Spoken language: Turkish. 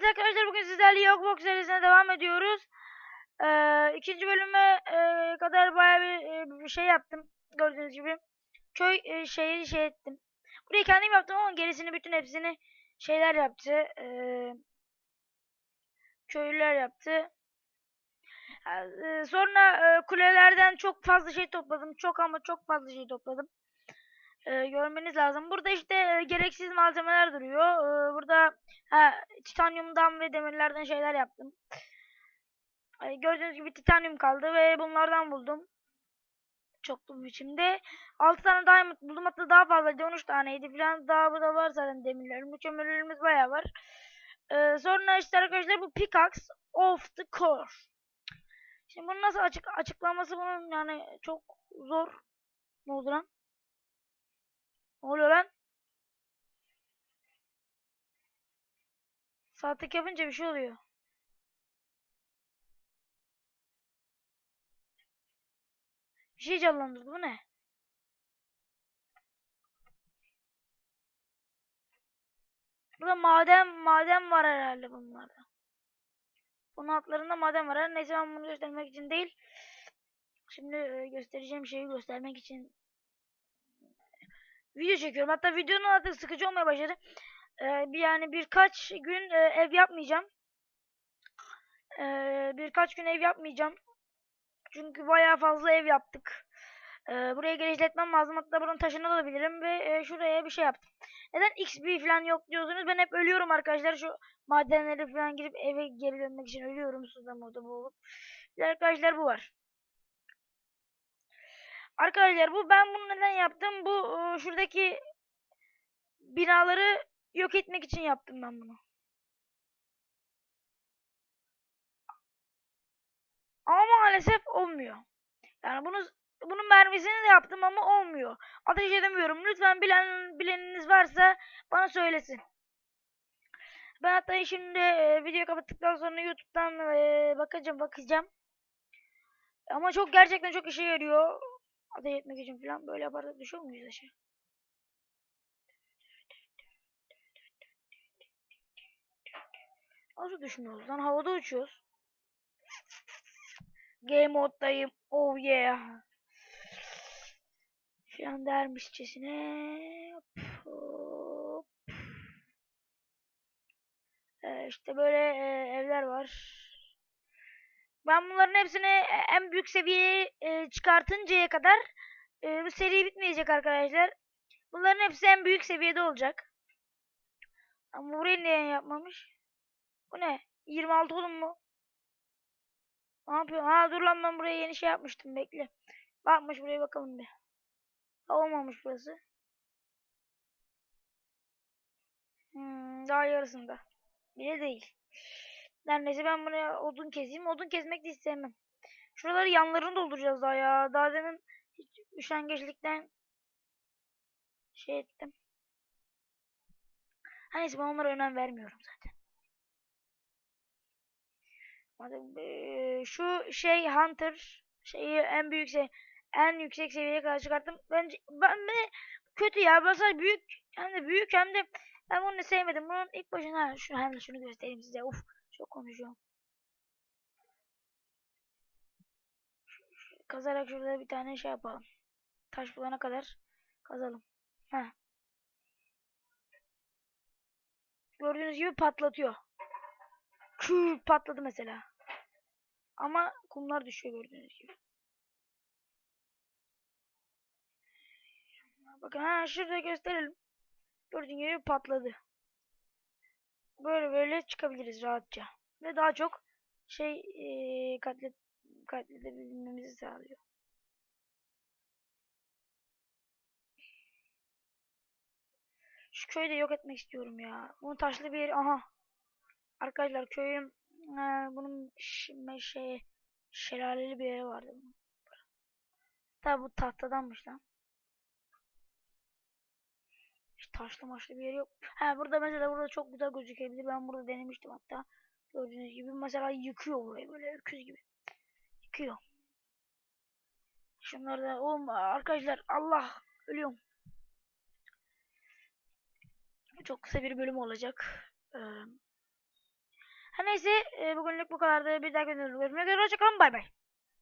Evet arkadaşlar bugün sizlerle Yokbox serisine devam ediyoruz. Ee, ikinci bölüme e, kadar bayağı bir, e, bir şey yaptım. Gördüğünüz gibi. Köy e, şehri şey ettim. Burayı kendim yaptım ama gerisini bütün hepsini şeyler yaptı. Ee, köylüler yaptı. Ee, sonra e, kulelerden çok fazla şey topladım. Çok ama çok fazla şey topladım. Ee, görmeniz lazım. Burada işte e, gereksiz malzemeler duruyor. Ee, burada ha, titanyumdan ve demirlerden şeyler yaptım. Ee, gördüğünüz gibi titanyum kaldı ve bunlardan buldum. Çoklu biçimde. 6 tane diamond buldum. Hatta daha fazlaydı. 13 taneydi falan. Daha burada var zaten demirlerimiz. Kömürlerimiz bayağı var. Ee, sonra işte arkadaşlar bu pickaxe of the core. Şimdi bunu nasıl açık açıklaması bunun yani çok zor. Ne oldu lan? Ne oluyor lan? Saatlik yapınca bir şey oluyor. Bir şey canlandırdı bu ne? Burada maden maden var herhalde bunlarda. Bunun altlarında maden var. Her neyse ben bunu göstermek için değil. Şimdi e, göstereceğim şeyi göstermek için video çekiyorum. Hatta videonun artık sıkıcı olmaya başladı. Ee, bir yani birkaç gün e, ev yapmayacağım. Ee, birkaç gün ev yapmayacağım. Çünkü bayağı fazla ev yaptık. Ee, buraya genişletmem lazım. Hatta bunun taşını alabilirim ve e, şuraya bir şey yaptım. Neden XP falan yok diyorsunuz? Ben hep ölüyorum arkadaşlar. Şu madenleri falan girip eve geri dönmek için ölüyorum suda moda boğulup. Arkadaşlar bu var. Arkadaşlar bu ben bunu neden yaptım? Bu e, şuradaki binaları yok etmek için yaptım ben bunu. Ama maalesef olmuyor. Yani bunu bunun mermisini de yaptım ama olmuyor. Ateş edemiyorum. Lütfen bilen bileniniz varsa bana söylesin. Ben hatta şimdi e, videoyu kapattıktan sonra YouTube'dan e, bakacağım bakacağım. Ama çok gerçekten çok işe yarıyor. Ateş etmek için falan böyle yaparsak düşüyor muyuz aşağı? Nasıl düşmüyoruz lan? Havada uçuyoruz. Game moddayım. Oh yeah. Şu an dermişçesine. Ee, işte böyle e, evler var. Ben bunların hepsini en büyük seviyeye e, çıkartıncaya kadar e, bu seri bitmeyecek arkadaşlar. Bunların hepsi en büyük seviyede olacak. Ama burayı niye yapmamış? Bu ne? 26 oğlum mu? Ne yapıyor? Ha dur lan ben buraya yeni şey yapmıştım bekle. Bakmış buraya bakalım bir. Ha, olmamış burası. Hmm, daha yarısında. Bile değil. Her neyse ben buraya odun keseyim. Odun kesmek de istemem. Şuraları yanlarını dolduracağız daha ya. Daha demin hiç üşengeçlikten şey ettim. Her neyse ben onlara önem vermiyorum zaten. Şu şey Hunter şeyi en büyük şey en yüksek seviyeye kadar çıkarttım. Bence ben ne kötü ya. Mesela büyük hem de büyük hem de ben bunu sevmedim. Bunun ilk başına şu hem de şunu göstereyim size. Uf çok konuşuyorum. Kazarak şurada bir tane şey yapalım. Taş bulana kadar kazalım. Heh. Gördüğünüz gibi patlatıyor. Kü patladı mesela. Ama kumlar düşüyor gördüğünüz gibi. Bakın ha şurada gösterelim. Gördüğünüz gibi patladı. Böyle böyle çıkabiliriz rahatça. Ve daha çok şey e, katlet, katledebilmemizi sağlıyor. Şu köyü de yok etmek istiyorum ya. Bunu taşlı bir. Aha. Arkadaşlar köyüm e, bunun şey şelaleli bir yeri vardı. Tabi bu tahtadanmış lan. Taşlı maşlı bir yer yok. Ha burada mesela burada çok güzel gözükebilir. Ben burada denemiştim hatta. Gördüğünüz gibi mesela yıkıyor burayı böyle öküz gibi. Yıkıyor. Şunları da oğlum arkadaşlar Allah ölüyorum. Çok kısa bir bölüm olacak. Ee, Her neyse e, bugünlük bu kadardı. Bir dahaki videoda görüşmek üzere. Hoşçakalın. Bay bay.